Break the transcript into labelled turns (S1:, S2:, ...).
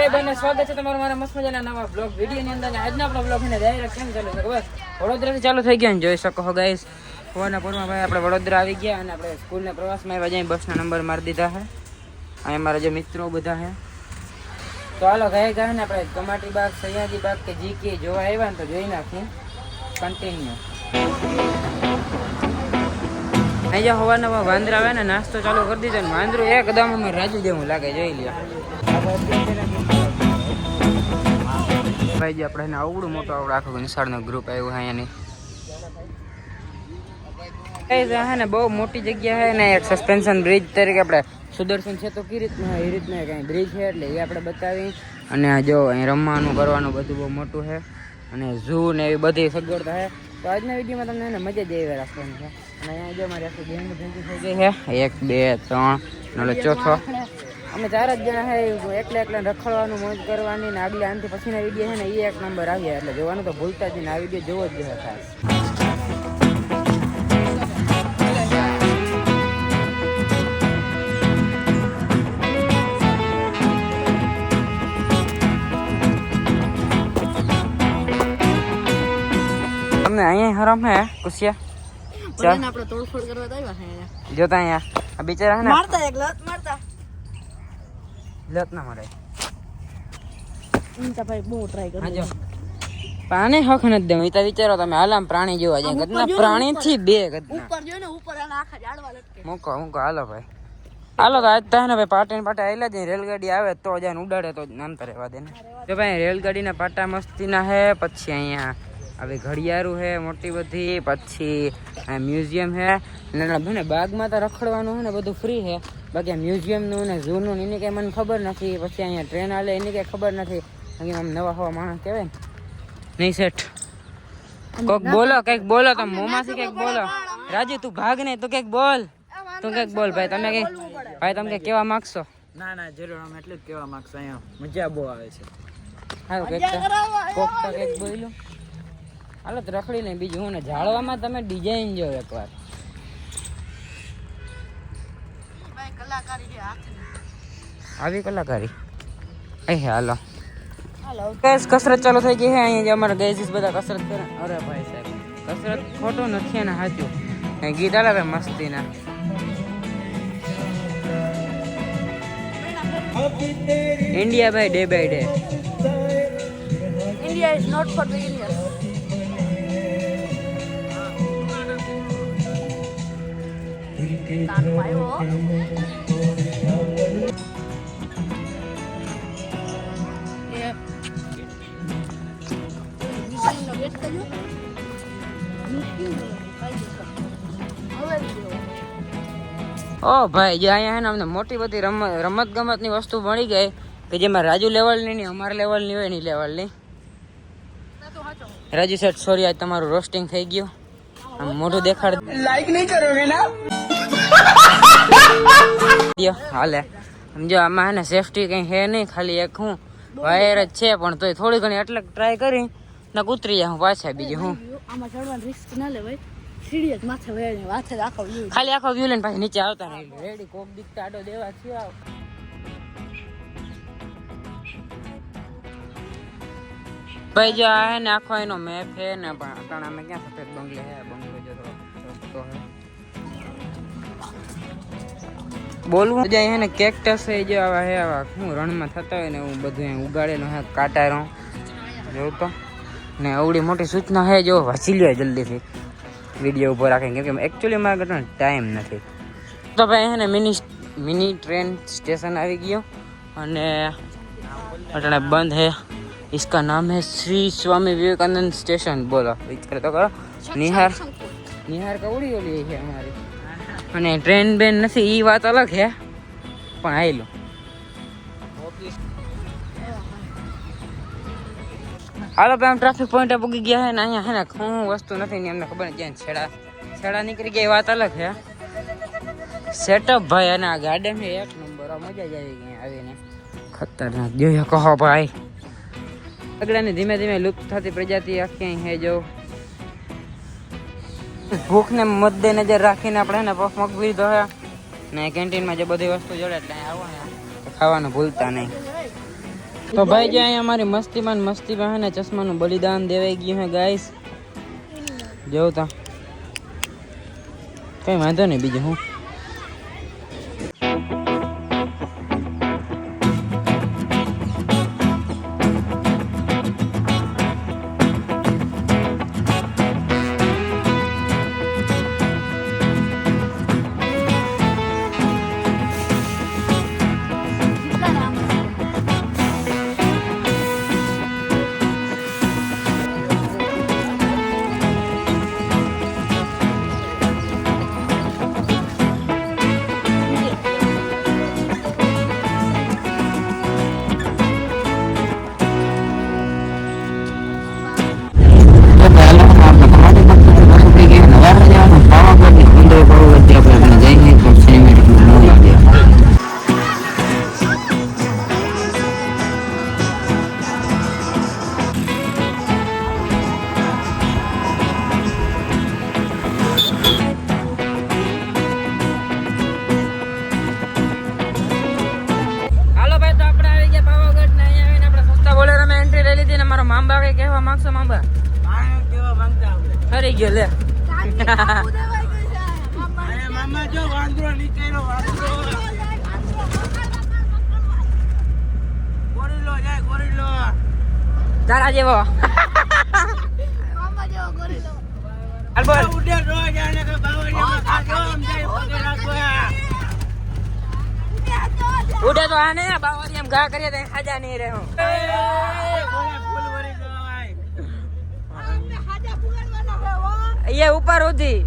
S1: તો રામ રામ બધા સબસ્ક્રાઇબર ને સ્વાગત છે તમારું મારા મસ્ત મજાના નવા બ્લોગ વીડિયો ની અંદર આજના આપણો બ્લોગ ને ડાયરેક્ટ કેમ ચાલુ છે ખબર? વડોદરાથી ચાલુ થઈ ગયા ને જોઈ શકો છો ગાઈસ પૂરમાં ભાઈ આપણે વડોદરા આવી ગયા અને આપણે સ્કૂલના પ્રવાસમાં આવ્યા જાય બસના નંબર મારી દીધા છે. અહીંયા મારા જે મિત્રો બધા છે. તો હાલો ગયા ગયા ને આપણે કમાટી બાગ, સયાજી બાગ કે જી કે જોવા આવ્યા ને તો જોઈ નાખીએ. કન્ટિન્યુ અહીંયા હોવા નવા વાંદરા આવે ને, નાસ્તો ચાલુ કરી દીધો વાંદરું એકદમ અમે રાજુ જેવું લાગે, જોઈ લ્યો. ભાઈ જે આપણે એને આવડું મોટું આવડું, આખું નિશાળનો ગ્રુપ આવ્યું છે એની. હે બહુ મોટી જગ્યા છે ને, એક સસ્પેન્શન બ્રિજ તરીકે આપણે સુદર્શન છે તો કઈ રીતના એ રીતના કંઈ બ્રિજ છે એટલે એ આપણે બતાવી અને આ જો અહીં રમવાનું, કરવાનું બધું બહુ મોટું છે અને ઝૂ ને એવી બધી સગવડતા છે તો આજના વિડીયોમાં તમને મજા જ એવા રાખવાની છે. અને અહીંયા જો મારી આખી ગેંગ ભેગી થઈ ગઈ છે એક, બે, ત્રણ અને ચોથો. અમે ચાર જ જણા હે એકલા એકલા રખડવાનું મોજ કરવાની ને આગલી આનથી પછીના વીડિયો છે ને એ એક નંબર આવ્યા. એટલે જોવાનું તો ભૂલતા જ ને આ વીડિયો જોવો જ જોઈએ ખાસ. તમને અહીંયા હરામ હે કુશિયા? ચાલ
S2: આપણે તોડફોડ કરવા તો આવ્યા છે અહીંયા.
S1: આ બિચારા હે ને
S2: મારતા એક લત મારતા.
S1: લત ના મરે
S2: ભાઈ બહુ ટ્રાય કરું
S1: હા જો પાને હક નથી દેવું. એ તો વિચારો તમે હાલામ પ્રાણી જોવા જાય ગદના પ્રાણી થી બે ગદના
S2: ઉપર જો ને ઉપર આખા ઝાડવા લટકે.
S1: મૂકો મૂકો. હાલો ભાઈ. હાલો તો આજ તો ને ભાઈ પાટે પાટા આવેલા જ રેલગાડી આવે તો જાય ઉડાડે તો નામ રહેવા દે ને. તો ભાઈ રેલગાડીના પાટા મસ્તીના હે પછી અહીંયા આવી ઘડિયાળું છે મોટી બધી પછી આ મ્યુઝિયમ છે ને ભાઈ બાગમાં તો રખડવાનું છે ને બધું ફ્રી છે બાકી મ્યુઝિયમનું ને ઝૂનું ને એની કંઈ મને ખબર નથી. પછી અહીંયા ટ્રેન હાલે એની કંઈ ખબર નથી. બાકી આમ નવા હવા માણસ કહેવાય ને. નહીં સેઠ કોક બોલો કંઈક બોલો તમે મોમાંથી કંઈક બોલો. રાજુ તું ભાગ નહીં તું કંઈક બોલ. તું કંઈક બોલ ભાઈ તમે કંઈક ભાઈ તમે કંઈક કેવા માગશો?
S3: ના ના જરૂર અમે એટલું જ કહેવા માગશો. અહીંયા મજા બહુ આવે છે.
S1: હા કંઈક કોક તો કંઈક બોલ્યું. હાલો રખડી નહીં બીજું હું ને જાળવામાં તમે ડિઝાઇન જો એકવાર. આવી કલાકારી? એ હાલો.
S2: હાલો.
S1: ગેસ કસરત ચાલુ થઈ ગઈ છે અહીંયા જે અમારા ગેસીસ બધા કસરત કરે. અરે ભાઈ સાહેબ કસરત ખોટું નથી ને સાચું. ગીત આવે મસ્તીના.
S2: India by day by day India is not for beginners video
S1: ઓ ભાઈ, જે અહીંયા હે અમને મોટી બધી રમત રમત ગમતની વસ્તુ મળી ગઈ કે જેમાં રાજુ લેવલની નહીં અમારા લેવલની હોય નહીં લેવલની રાજુ સાહેબ સોરી આજ તમારું રોસ્ટિંગ થઈ ગયું. આમ મોઢું દેખાડ લાઈક નહીં કરોગે ના? હાલે. સમજો આમાં હે ને સેફટી કંઈ હે નહીં ખાલી એક હું. વાયર જ છે પણ તોય થોડી ઘણી એટલે ટ્રાય કરી ને ઉતરી જાય હું પાછા બીજું હું.
S2: આમાં ચડવાનું રિસ્ક ના લેવાય માથે માથે આખો વ્યૂ.
S1: ખાલી આખો વ્યૂ લઈને પાછી નીચે આવતા નહીં રેડી કોક દીકતા આડો દેવા છે આવ. ભાઈ જો આ હે ને આખો એનો મેપ હે ને પણ અટાણામાં ક્યાં સફેદ બંગલે હે બંગલો? બોલવું જાય હે ને કેક્ટસ હે જો આવા હે આવા શું રણમાં થતા હોય ને એવું બધું અહીં ઉગાડેલું હે કાંટારો જોઉં તો ને અવડી મોટી સૂચના હે જો વાંચી લ્યો જલ્દીથી વિડીયો ઉભો રાખે કેમ કે એકચ્યુઅલી મારા ઘરનો ટાઈમ નથી તો ભાઈ હે ને મિની મિની ટ્રેન સ્ટેશન આવી ગયો અને અટાણે બંધ હે इसका नाम है श्री स्वामी विवेकानंद स्टेशन बोलो विचार तो करो निहार નિહાર કવડી ઓલી છે અમારી અને ટ્રેન બેન નથી એ વાત અલગ છે પણ આવી લો હાલો ભાઈ, આમ ટ્રાફિક પોઈન્ટ પૂગી ગયા છે ને, અહીંયા છે ને શું વસ્તુ નથી ને, એમને ખબર નથી ક્યાં છેડા છેડા નીકળી ગયા વાત અલગ છે સેટઅપ ભાઈ, અને આ ગાર્ડન છે, એક નંબર મજા જ આવી ગઈ આવીને. ખતરનાક જોઈએ કહો ભાઈ. આગળની ધીમે ધીમે લુપ્ત થતી પ્રજાતિ આખી અહીં હે જો. ભૂખને મદ્દે નજર રાખીને આપણે ને પફ મગવી દીધો ને કેન્ટીનમાં જે બધી વસ્તુ જોડે એટલે આવો ને ખાવાનું ભૂલતા નહીં. તો ભાઈ જે અહીંયા અમારી મસ્તીમાં મસ્તીમાં હે ને ચશ્માનું બલિદાન દેવાઈ ગયું હે ગાઈસ. જોઉં તા. કઈ વાંધો નહીં, બીજું હું? કહેવા માંગશો
S3: આપણે
S1: હરી ગયો લે
S3: મામા જો વાંદરો વાંદરો
S1: તારા જેવો
S3: ઉડે
S1: તો આને બાવાની એમ ઘા કરીએ તો ખાજા નહીં રહે હું
S3: એ
S1: ઉપર ઉધી